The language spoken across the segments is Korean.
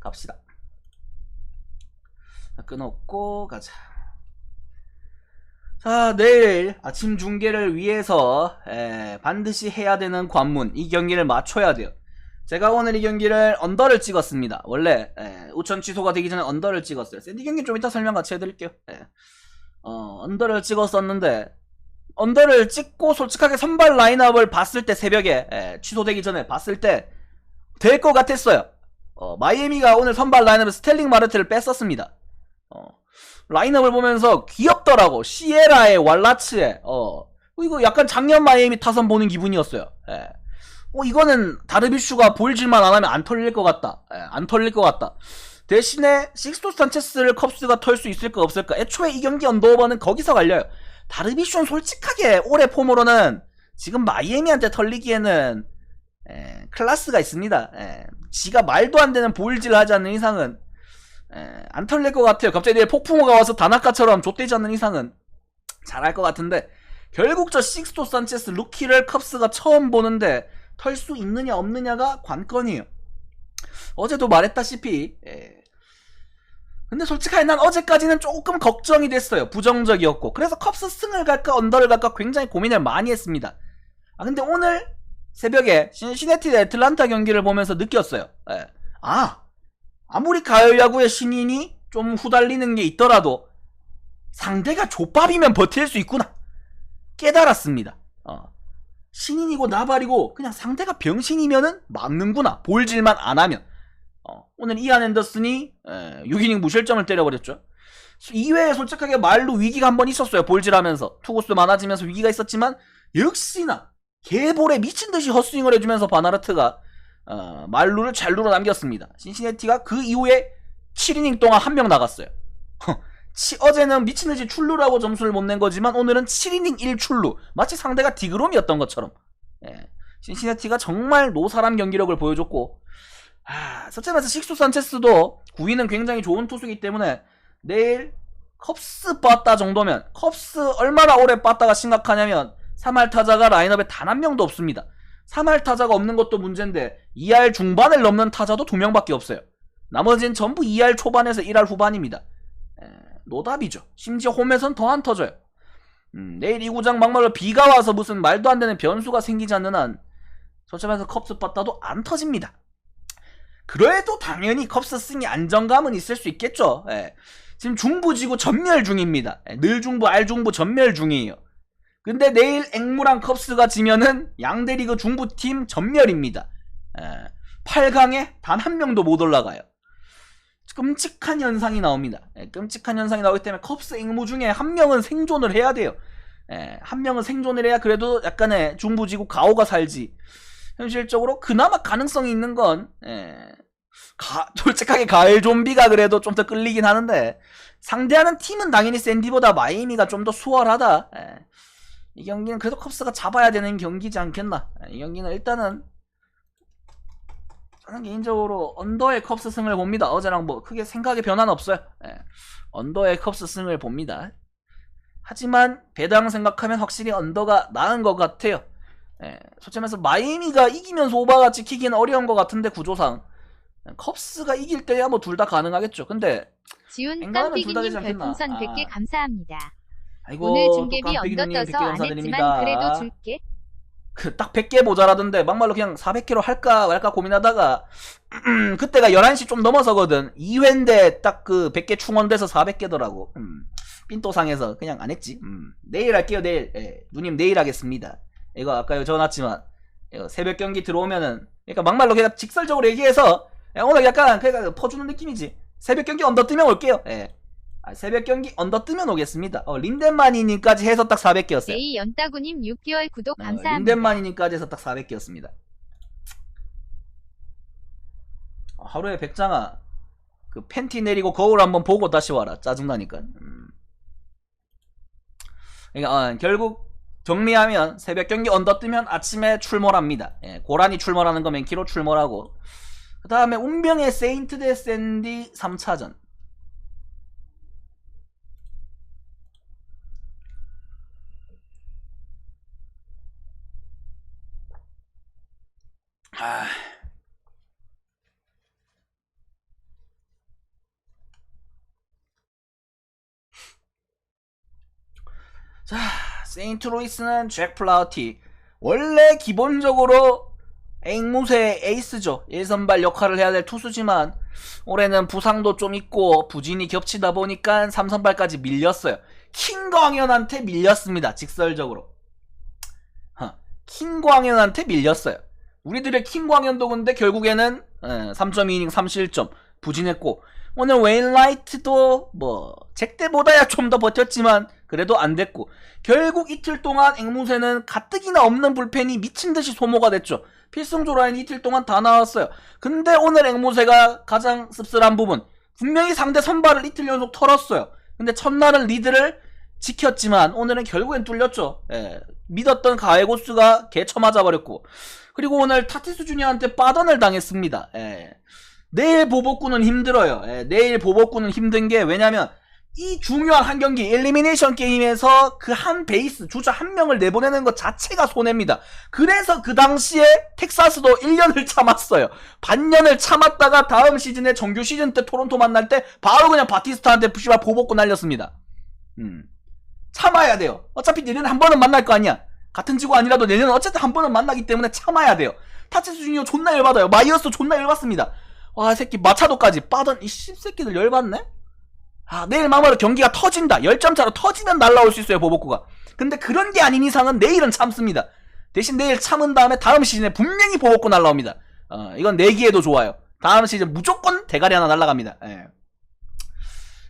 갑시다. 자, 끊었고 가자. 자 내일 아침 중계를 위해서 에, 반드시 해야 되는 관문 이 경기를 맞춰야 돼요. 제가 오늘 이 경기를 언더를 찍었습니다. 원래 에, 우천 취소가 되기 전에 언더를 찍었어요. 샌디 경기 좀 이따 설명 같이 해드릴게요. 예. 어, 언더를 찍었었는데 언더를 찍고 솔직하게 선발 라인업을 봤을 때 새벽에 에, 취소되기 전에 봤을 때 될 것 같았어요. 어, 마이애미가 오늘 선발 라인업에 스텔링 마르트를 뺐었습니다. 어, 라인업을 보면서 귀엽더라고. 시에라의 왈라츠에 어, 이거 약간 작년 마이애미 타선 보는 기분이었어요. 예. 어, 이거는 다르비슈가 보일질만 안 하면 안 털릴 것 같다. 예, 안 털릴 것 같다. 대신에 식스토 산체스를 컵스가 털 수 있을까 없을까? 애초에 이 경기 언더오버는 거기서 갈려요. 다르비슈는 솔직하게 올해 폼으로는 지금 마이애미한테 털리기에는 에, 클라스가 있습니다. 에, 지가 말도 안 되는 보일질을 하지 않는 이상은 에, 안 털릴 것 같아요. 갑자기 내일 폭풍우가 와서 다나카처럼 좆되지 않는 이상은 잘할 것 같은데 결국 저 식스토 산체스 루키를 컵스가 처음 보는데 털 수 있느냐 없느냐가 관건이에요. 어제도 말했다시피 에, 근데 솔직하게 난 어제까지는 조금 걱정이 됐어요. 부정적이었고. 그래서 컵스 승을 갈까 언더를 갈까 굉장히 고민을 많이 했습니다. 아 근데 오늘 새벽에 신시내티 애틀란타 경기를 보면서 느꼈어요. 예. 아 아무리 가을 야구의 신인이 좀 후달리는 게 있더라도 상대가 족밥이면 버틸 수 있구나 깨달았습니다. 어. 신인이고 나발이고 그냥 상대가 병신이면은 막는구나 볼질만 안 하면 어, 오늘 이안 앤더슨이 6이닝 무실점을 때려버렸죠. 이외에 솔직하게 말로 위기가 한 번 있었어요. 볼질하면서 투구수 많아지면서 위기가 있었지만 역시나 개볼에 미친 듯이 헛스윙을 해주면서 바나르트가 어, 말루를 잘 눌러 남겼습니다. 신시내티가 그 이후에 7이닝 동안 한 명 나갔어요. 치- 어제는 미친 듯이 출루라고 점수를 못 낸 거지만 오늘은 7이닝 1출루 마치 상대가 디그롬이었던 것처럼 예. 신시내티가 정말 노사람 경기력을 보여줬고 아, 솔직히 말해서 식수 산체스도 9위는 굉장히 좋은 투수이기 때문에 내일 컵스 빠따 정도면 컵스 얼마나 오래 빠따가 심각하냐면 3할 타자가 라인업에 단 한 명도 없습니다. 3할 타자가 없는 것도 문제인데 2할 중반을 넘는 타자도 두 명밖에 없어요. 나머지는 전부 2할 초반에서 1할 후반입니다. 에, 노답이죠. 심지어 홈에선 더 안 터져요. 음, 내일 이 구장 막말로 비가 와서 무슨 말도 안 되는 변수가 생기지 않는 한 말해서 컵스 빠따도 안 터집니다. 그래도 당연히 컵스 승이 안정감은 있을 수 있겠죠. 예. 지금 중부지구 전멸 중입니다. 예, 늘 중부, 알 중부 전멸 중이에요. 근데 내일 앵무랑 컵스가 지면은 양대리그 중부팀 전멸입니다. 예. 8강에 단 한 명도 못 올라가요. 끔찍한 현상이 나옵니다. 예, 끔찍한 현상이 나오기 때문에 컵스 앵무 중에 한 명은 생존을 해야 돼요. 예, 한 명은 생존을 해야 그래도 약간의 중부지구 가오가 살지. 현실적으로 그나마 가능성이 있는 건 예, 가- 솔직하게 가을 좀비가 그래도 좀 더 끌리긴 하는데 상대하는 팀은 당연히 샌디보다 마이애미가 좀 더 수월하다. 예. 이 경기는 그래도 컵스가 잡아야 되는 경기지 않겠나. 예, 이 경기는 일단은 저는 개인적으로 언더의 컵스 승을 봅니다. 어제랑 뭐 크게 생각의 변화는 없어요. 예. 언더의 컵스 승을 봅니다. 하지만 배당 생각하면 확실히 언더가 나은 것 같아요. 예, 솔직히 말해서 마이애미가 이기면서 오바가 찍히기는 어려운 것 같은데 구조상 컵스가 이길 때야 뭐 둘 다 가능하겠죠. 근데 지훈 않겠나. 별풍선 아. 100개 감사합니다. 아이고 오늘 또 중계비 언더 깜빡이님 100개 떠서 안 감사드립니다. 했지만 그래도 줄게. 그 딱 100개 모자라던데 막말로 그냥 400개로 할까 말까 고민하다가 그때가 11시 좀 넘어서거든. 2회인데 딱 그 100개 충원돼서 400개더라고. 음. 삔또상에서 그냥 안 했지. 음. 내일 할게요 내일. 예, 누님 내일 하겠습니다. 이거 아까 적어놨지만 이거 새벽 경기 들어오면은 그러니까 막말로 그냥 직설적으로 얘기해서 예, 오늘 약간 그러니까 퍼주는 느낌이지. 새벽 경기 언더 뜨면 올게요. 예. 아, 새벽 경기 언더 뜨면 오겠습니다. 어, 린덴마니님까지 해서 딱 400개였어요. 제이 연따구님 6개월 구독 어, 감사합니다. 린덴마니님까지 해서 딱 400개였습니다. 어, 하루에 백장아 그 팬티 내리고 거울 한번 보고 다시 와라 짜증나니까 음. 그러니까 어, 결국 정리하면 새벽 경기 언더 뜨면 아침에 출몰합니다 예, 고라니 출몰하는 거 맨키로 출몰하고 그 다음에 운명의 세인트 대 샌디 3차전 아. 자, 세인트로이스는 잭 플라우티. 원래 기본적으로 앵무새 에이스죠. 예선발 역할을 해야 될 투수지만 올해는 부상도 좀 있고 부진이 겹치다 보니까 3선발까지 밀렸어요. 킹광현한테 밀렸습니다. 직설적으로. 킹광현한테 밀렸어요. 우리들의 킹광현도 근데 결국에는 3.2이닝 3실점 부진했고 오늘 웨인라이트도 뭐 잭대보다야 좀 더 버텼지만 그래도 안 됐고 결국 이틀 동안 앵무새는 가뜩이나 없는 불펜이 미친 듯이 소모가 됐죠. 필승조 라인 이틀 동안 다 나왔어요. 근데 오늘 앵무새가 가장 씁쓸한 부분 분명히 상대 선발을 이틀 연속 털었어요. 근데 첫날은 리드를 지켰지만 오늘은 결국엔 뚫렸죠. 예, 믿었던 가에고스가 개쳐 맞아버렸고 그리고 오늘 타티스 주니어한테 빠던을 당했습니다. 예. 내일 보복구는 힘들어요. 예, 내일 보복구는 힘든 게 왜냐면 이 중요한 한 경기 엘리미네이션 게임에서 그 한 베이스 주자 한 명을 내보내는 것 자체가 손해입니다. 그래서 그 당시에 텍사스도 1년을 참았어요. 반년을 참았다가 다음 시즌에 정규 시즌 때 토론토 만날 때 바로 그냥 바티스타한테 푸시발 보복구 날렸습니다. 음. 참아야 돼요. 어차피 내년에 한 번은 만날 거 아니야. 같은 지구 아니라도 내년에 어쨌든 한 번은 만나기 때문에 참아야 돼요. 타치스 주니어 존나 열받아요. 마이어스 존나 열받습니다. 와, 이 새끼 마차도까지 빠던 이 씹새끼들 열받네? 아, 내일 막말로 경기가 터진다. 10점 차로 터지면 날라올 수 있어요, 보복구가. 근데 그런 게 아닌 이상은 내일은 참습니다. 대신 내일 참은 다음에 다음 시즌에 분명히 보복구 날라옵니다. 어, 이건 내기에도 좋아요. 다음 시즌 무조건 대가리 하나 날라갑니다. 예.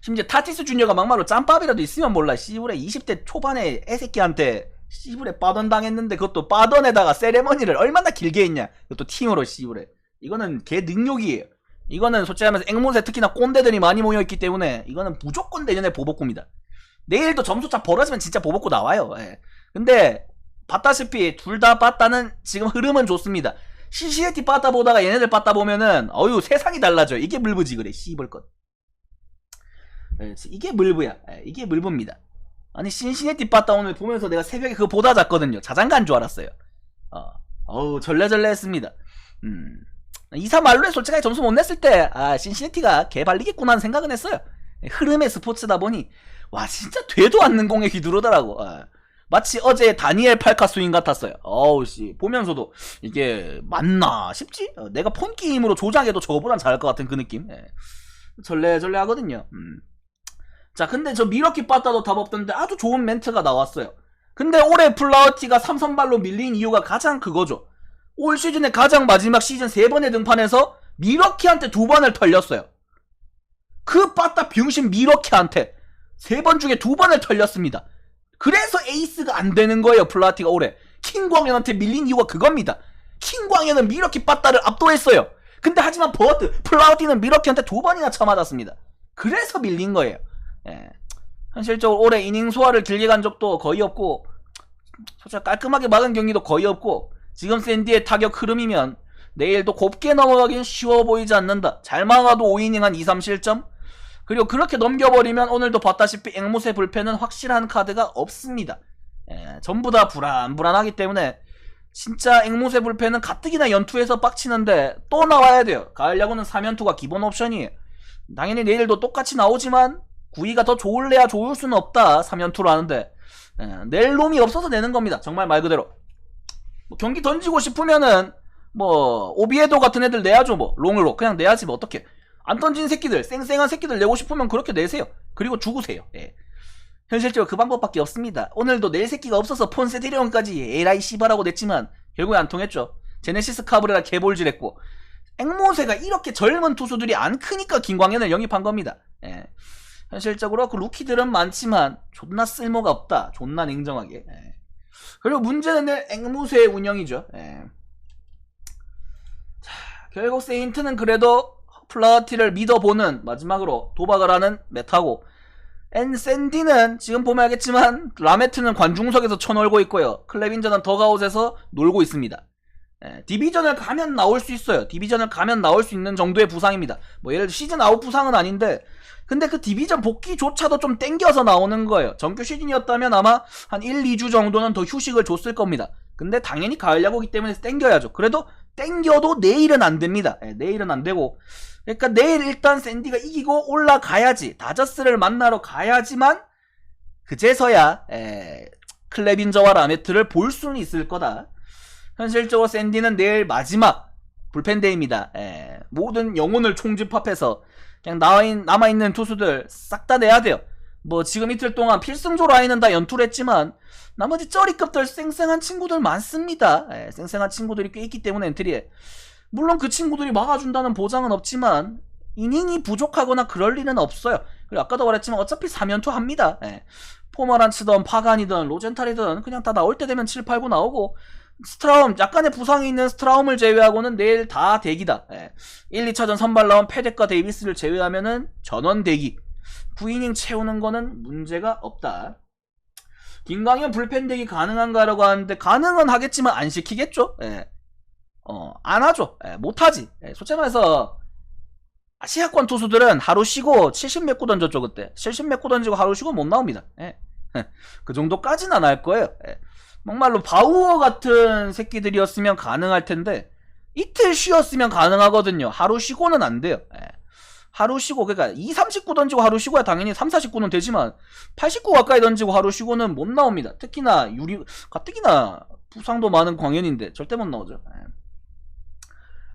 심지어 타티스 주니어가 막말로 짬밥이라도 있으면 몰라. 씨부레 20대 초반에 애새끼한테 씨부레 빠던 당했는데 그것도 빠던에다가 세레머니를 얼마나 길게 했냐. 그것도 팀으로 씨부레. 이거는 개 능력이에요. 이거는 솔직히 하면서 앵무새 특히나 꼰대들이 많이 모여있기 때문에 이거는 무조건 내년에 보복구입니다. 내일도 점수차 벌어지면 진짜 보복구 나와요. 예. 근데 봤다시피 둘 다 빠따는 지금 흐름은 좋습니다. 시시에티 빠따 보다가 얘네들 빠따 보면은 어유 세상이 달라져요. 이게 물부지 그래 씨벌 것. 예, 이게 물부야. 예, 이게 물부입니다. 아니 신시내티 빠따 오늘 보면서 내가 새벽에 그거 보다 잤거든요. 자장가인 줄 알았어요. 어, 어우 절레절레 했습니다. 음. 2, 3 말로에 솔직하게 점수 못 냈을 때, 아, 신시내티가 개발리겠구나 하는 생각은 했어요. 흐름의 스포츠다 보니, 와, 진짜 되도 않는 공에 휘두르더라고. 아, 마치 어제 다니엘 팔카 스윙 같았어요. 어우, 씨. 보면서도, 이게, 맞나 싶지? 어, 내가 폰 게임으로 조작해도 저거보단 잘할 것 같은 그 느낌. 예. 절레절레 하거든요. 음. 자, 근데 저 미러키 빠따도 답 없던데 아주 좋은 멘트가 나왔어요. 근데 올해 플라워티가 삼선발로 밀린 이유가 가장 그거죠. 올 시즌의 가장 마지막 시즌 세 번의 등판에서 미러키한테 두 번을 털렸어요. 그 빠따 병신 미러키한테 세 번 중에 두 번을 털렸습니다. 그래서 에이스가 안 되는 거예요, 플라티가 올해. 킹광현한테 밀린 이유가 그겁니다. 킹광현은 미러키 빠따를 압도했어요. 근데 하지만 버드, 플라우티는 미러키한테 두 번이나 쳐맞았습니다. 그래서 밀린 거예요. 예. 현실적으로 올해 이닝 소화를 길게 간 적도 거의 없고, 솔직히 깔끔하게 막은 경기도 거의 없고, 지금 샌디의 타격 흐름이면 내일도 곱게 넘어가긴 쉬워 보이지 않는다. 잘 막아도 5이닝 한 2, 3실점? 그리고 그렇게 넘겨버리면 오늘도 봤다시피 앵무새 불펜은 확실한 카드가 없습니다. 예, 전부 다 불안 불안하기 때문에 진짜 앵무새 불펜은 가뜩이나 연투에서 빡치는데 또 나와야 돼요. 가을 야구는 3연투가 기본 옵션이에요. 당연히 내일도 똑같이 나오지만 구위가 더 좋을래야 좋을 수는 없다. 3연투로 하는데. 예, 낼 놈이 없어서 내는 겁니다. 정말 말 그대로. 뭐 경기 던지고 싶으면은 뭐 오비에도 같은 애들 내야죠 뭐. 롱으로. 그냥 내야지 뭐. 어떻게. 안 던진 새끼들 쌩쌩한 새끼들 내고 싶으면 그렇게 내세요. 그리고 죽으세요. 예. 현실적으로 그 방법밖에 없습니다. 오늘도 낼 새끼가 없어서 폰세테리온까지 에라이 씨바라고 냈지만 결국에 안 통했죠. 제네시스 카브레라 개볼질했고. 앵모세가 이렇게 젊은 투수들이 안 크니까 김광현을 영입한 겁니다. 예. 현실적으로 그 루키들은 많지만 존나 쓸모가 없다 존나 냉정하게 예. 그리고 문제는 내 앵무새의 운영이죠. 예. 자, 결국 세인트는 그래도 플라티를 믿어보는 마지막으로 도박을 하는 메타고 앤 샌디는 지금 보면 알겠지만 라메트는 관중석에서 쳐놀고 있고요. 클레빈저는 더가웃에서 놀고 있습니다. 예, 디비전을 가면 나올 수 있어요. 디비전을 가면 나올 수 있는 정도의 부상입니다. 뭐 예를 들어 시즌 아웃 부상은 아닌데 근데 그 디비전 복귀조차도 좀 땡겨서 나오는 거예요. 정규 시즌이었다면 아마 한 1, 2주 정도는 더 휴식을 줬을 겁니다. 근데 당연히 가을 야구기 때문에 땡겨야죠. 그래도 땡겨도 내일은 안 됩니다. 예, 내일은 안 되고. 그러니까 내일 일단 샌디가 이기고 올라가야지. 다저스를 만나러 가야지만 그제서야 에, 클레빈저와 라메트를 볼 수는 있을 거다. 현실적으로 샌디는 내일 마지막 불펜데이입니다. 예, 모든 영혼을 총집합해서 그냥 나와인, 남아있는 투수들 싹 다 내야 돼요. 뭐 지금 이틀 동안 필승조 라인은 다 연투를 했지만 나머지 쩌리급들 쌩쌩한 친구들 많습니다. 예, 쌩쌩한 친구들이 꽤 있기 때문에 엔트리에 물론 그 친구들이 막아준다는 보장은 없지만 이닝이 부족하거나 그럴 리는 없어요. 그리고 아까도 말했지만 어차피 3연투 합니다. 예. 포머란치든 파간이든 로젠탈이든 그냥 다 나올 때 되면 7, 8, 9 나오고 스트라움 약간의 부상이 있는 스트라움을 제외하고는 내일 다 대기다. 예. 1, 2차전 선발 나온 페덱과 데이비스를 제외하면은 전원 대기. 9이닝 채우는 거는 문제가 없다. 김광현 불펜 대기 가능한가라고 하는데 가능은 하겠지만 안 시키겠죠. 예. 어, 안 하죠. 예, 못 하지. 예, 솔직히 말해서 아시아권 투수들은 하루 쉬고 70몇 구 던졌죠 그때 70몇 구 던지고 하루 쉬고 못 나옵니다 예. 그 정도까지는 안 할 거예요 예. 막말로 바우어 같은 새끼들이었으면 가능할 텐데 이틀 쉬었으면 가능하거든요 하루 쉬고는 안 돼요 예. 하루 쉬고 그러니까 2, 39 던지고 하루 쉬고야 당연히 3, 49는 되지만 89 가까이 던지고 하루 쉬고는 못 나옵니다 특히나 유리 가뜩이나 부상도 많은 광현인데 절대 못 나오죠 예.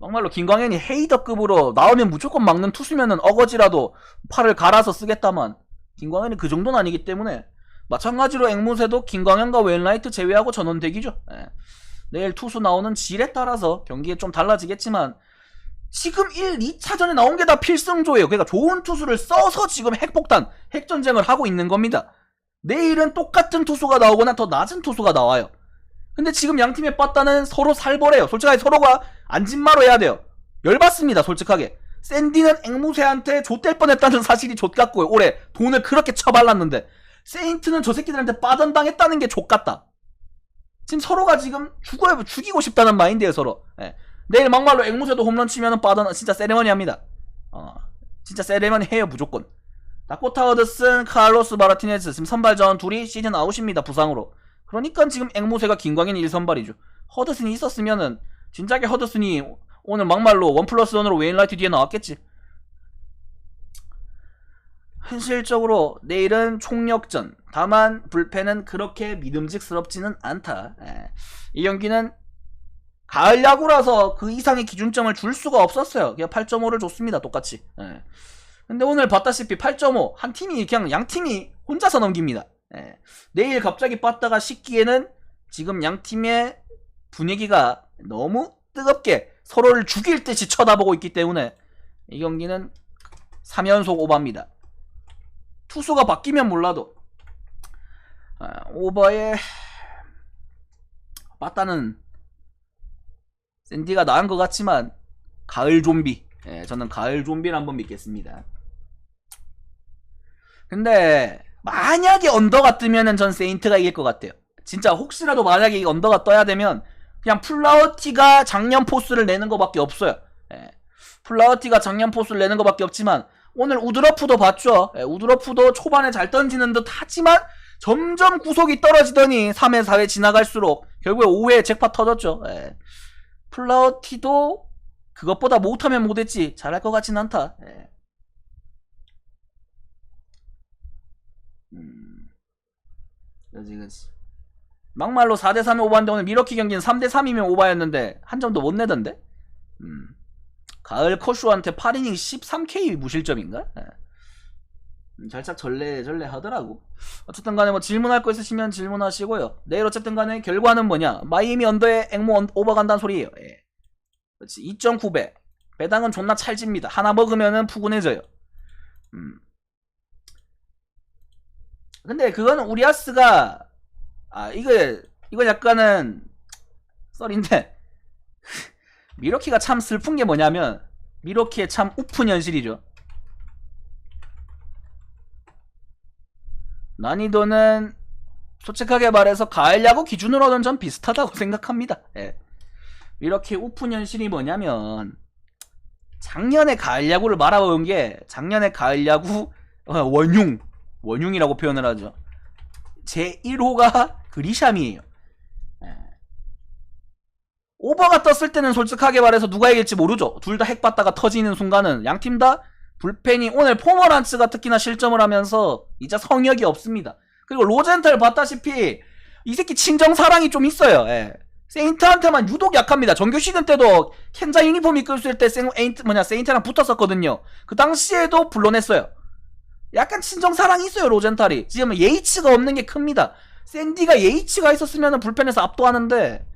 막말로 김광현이 헤이더급으로 나오면 무조건 막는 투수면은 어거지라도 팔을 갈아서 쓰겠다만 김광현이 그 정도는 아니기 때문에 마찬가지로 앵무새도 김광현과 웬라이트 제외하고 전원 대기죠. 예. 내일 투수 나오는 질에 따라서 경기에 좀 달라지겠지만 지금 1, 2차전에 나온 게 다 필승조예요. 그러니까 좋은 투수를 써서 지금 핵폭탄, 핵전쟁을 하고 있는 겁니다. 내일은 똑같은 투수가 나오거나 더 낮은 투수가 나와요. 근데 지금 양 팀의 빠따는 서로 살벌해요. 솔직하게 서로가 안진마로 해야 돼요. 열받습니다, 솔직하게. 샌디는 앵무새한테 좆될 뻔했다는 사실이 좆같고요. 올해 돈을 그렇게 쳐발랐는데 세인트는 저 새끼들한테 빠던당했다는 게 좆같다. 지금 서로가 지금 죽어야 죽이고 싶다는 마인드예요, 서로. 예. 내일 막말로 앵무새도 홈런 치면은 빠던 진짜 세레머니 합니다. 어, 진짜 세레머니 해요, 무조건. 다코타 어드슨, 카를로스 바라티네즈 지금 선발전 둘이 시즌 아웃입니다, 부상으로. 그러니까 지금 앵무새가 김광현이 1선발이죠. 허드슨이 있었으면은 진작에 허드슨이 오늘 막말로 원 플러스 원으로 웨인라이트 뒤에 나왔겠지. 현실적으로 내일은 총력전. 다만 불펜은 그렇게 믿음직스럽지는 않다. 예. 이 경기는 가을 야구라서 그 이상의 기준점을 줄 수가 없었어요. 그냥 8.5를 줬습니다. 똑같이. 예. 근데 오늘 봤다시피 8.5 한 팀이 그냥 양 팀이 혼자서 넘깁니다. 예. 내일 갑자기 빠따가 식기에는 지금 양 팀의 분위기가 너무 뜨겁게 서로를 죽일 듯이 쳐다보고 있기 때문에 이 경기는 3연속 오버입니다. 투수가 바뀌면 몰라도 아, 오버에 빠따는 샌디가 나은 것 같지만 가을 좀비 예, 저는 가을 좀비를 한번 믿겠습니다. 근데 만약에 언더가 뜨면은 전 세인트가 이길 것 같아요. 진짜 혹시라도 만약에 이 언더가 떠야 되면 그냥 플라워티가 작년 포스를 내는 것밖에 없어요. 예. 플라워티가 작년 포스를 내는 것밖에 없지만 오늘 우드러프도 봤죠. 예, 우드러프도 초반에 잘 던지는 듯 하지만 점점 구속이 떨어지더니 3회, 4회 지나갈수록 결국에 5회에 잭팟 터졌죠. 예. 플라워티도 그것보다 못하면 못했지 잘할 것 같진 않다. 예. 음. 그지 그지. 막말로 4대3에 오버한데 오늘 미러키 경기는 3대3이면 오버였는데 한 점도 못 내던데? 음. 가을 커쇼한테 8이닝 13K 무실점인가? 예. 음, 살짝 전래 전래 하더라고. 어쨌든 간에 뭐 질문할 거 있으시면 질문하시고요. 내일 어쨌든 간에 결과는 뭐냐? 마이애미 언더에 앵모 언- 오버 간다는 소리예요. 예. 그렇지. 2.9배. 배당은 존나 찰집니다. 하나 먹으면은 푸근해져요. 음. 근데 그거는 우리아스가 아 이거 이거 약간은 썰인데 미러키가 참 슬픈 게 뭐냐면 미러키의 참 우픈 현실이죠. 난이도는 솔직하게 말해서 가을 야구 기준으로는 전 비슷하다고 생각합니다. 예. 이렇게 우픈 현실이 뭐냐면 작년에 가을 야구를 말아본 게 작년에 가을 야구 어, 원흉 원흉이라고 표현을 하죠. 제 1호가 그리샴이에요. 예. 오버가 떴을 때는 솔직하게 말해서 누가 이길지 모르죠. 둘 다 핵받다가 터지는 순간은 양팀 다 불펜이 오늘 포머란츠가 특히나 실점을 하면서 이제 성역이 없습니다. 그리고 로젠탈 봤다시피 이 새끼 친정 사랑이 좀 있어요. 예. 세인트한테만 유독 약합니다. 정규 시즌 때도 켄자 유니폼 있을 때 세인트 뭐냐 세인트랑 붙었었거든요. 그 당시에도 불러냈어요. 약간 친정 사랑이 있어요 로젠탈이. 지금 예이츠가 없는 게 큽니다. 샌디가 예이츠가 있었으면 불펜에서 압도하는데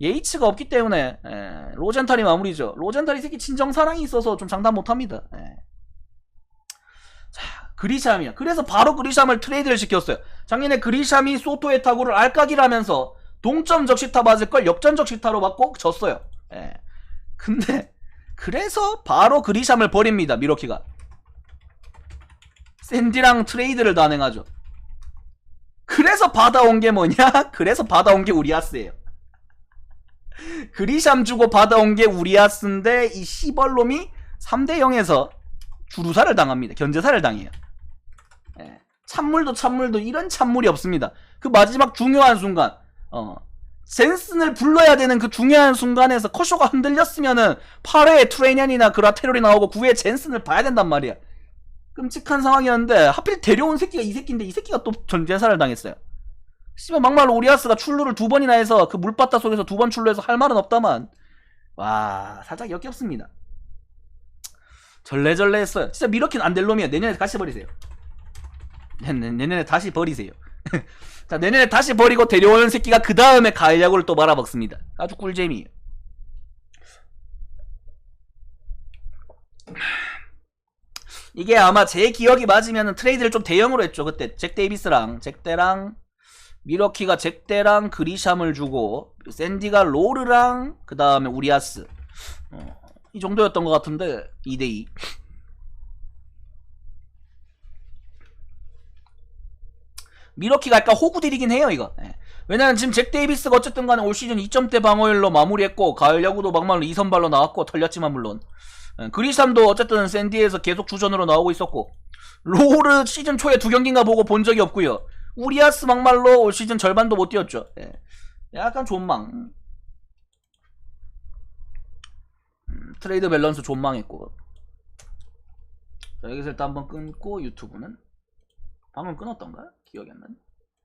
예이츠가 없기 때문에 예, 로젠탈이 마무리죠. 로젠탈이 새끼 친정 사랑이 있어서 좀 장담 못합니다. 예. 자 그리샴이야. 그래서 바로 그리샴을 트레이드를 시켰어요. 작년에 그리샴이 소토의 타구를 알까기라면서 동점 적시타 맞을 걸 역전 적시타로 맞고 졌어요. 예. 근데 그래서 바로 그리샴을 버립니다. 미로키가. 샌디랑 트레이드를 단행하죠. 그래서 받아온 게 뭐냐? 그래서 받아온 게 우리아스예요. 그리샴 주고 받아온 게 우리아스인데 이 시벌놈이 3대 0에서 주루사를 당합니다. 견제사를 당해요. 예. 찬물도 찬물도 이런 찬물이 없습니다. 그 마지막 중요한 순간, 어, 젠슨을 불러야 되는 그 중요한 순간에서 커쇼가 흔들렸으면은 8회에 트레이년이나 그라테롤이 나오고 9회에 젠슨을 봐야 된단 말이야. 끔찍한 상황이었는데 하필 데려온 새끼가 이 새끼인데 이 새끼가 또 전제사를 당했어요. 씨발 막말로 우리아스가 출루를 두 번이나 해서 그 물바다 속에서 두 번 출루해서 할 말은 없다만 와 살짝 역겹습니다. 절레절레 했어요. 진짜 미러킨 안 될 놈이야. 내년에 다시 버리세요. 내년에 다시 버리세요. 자 내년에 다시 버리고 데려오는 새끼가 그 다음에 가을 야구를 또 말아먹습니다. 아주 꿀잼이에요. 이게 아마 제 기억이 맞으면 트레이드를 좀 대형으로 했죠. 그때 잭 데이비스랑 잭대랑 미러키가 잭대랑 그리샴을 주고 샌디가 로르랑 그 다음에 우리아스. 어, 이 정도였던 것 같은데 2대2 미러키가 약간 호구딜이긴 해요 이거. 예. 왜냐면 지금 잭 데이비스가 어쨌든 간에 올 시즌 2점대 방어율로 마무리했고 가을 야구도 막말로 2선발로 나왔고 털렸지만 물론. 예, 그리샴도 어쨌든 샌디에서 계속 주전으로 나오고 있었고. 로르 시즌 초에 두 경기인가 보고 본 적이 없고요 우리아스 막말로 올 시즌 절반도 못 뛰었죠 예. 약간 존망 음, 트레이드 밸런스 존망했고 자, 여기서 일단 한번 끊고 유튜브는 방금 끊었던가? 기억이 안 나네